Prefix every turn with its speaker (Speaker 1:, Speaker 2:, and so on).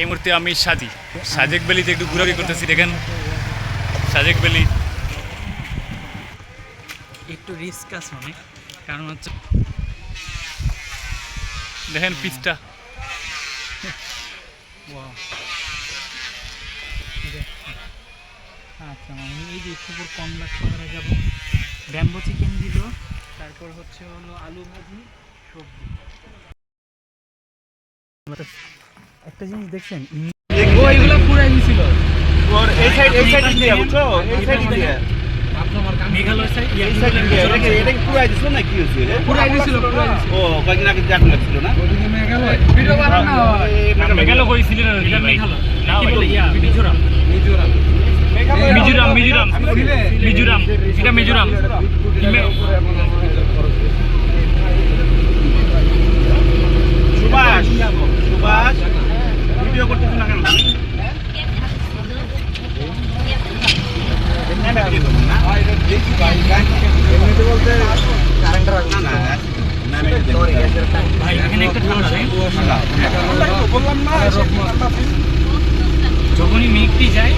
Speaker 1: এই মুহূর্তে আমি সাজি সাজেক ভ্যালিতে একটু ঘোরাঘুরি করতেছি দেখেন। সাজেক ভ্যালি
Speaker 2: একটু রিস্ক আছে অনেক কারণ হচ্ছে
Speaker 1: দেখেন পিচটা।
Speaker 2: Wow. আচ্ছা আমি এই যে একটু কম লাগছে আমরা যাব। ব্যাম্বো চিকেন দিল তারপর হচ্ছে হলো আলু ভাজি সবজি। একটা জিনিস দেখছেন ও এগুলো পুরাই দিছিল
Speaker 3: ওর এই সাইড এই সাইড দিয়ে বুঝছ? এই সাইড দিয়ে
Speaker 2: মেঘালয় সাইড যখনই মেঘটি যায়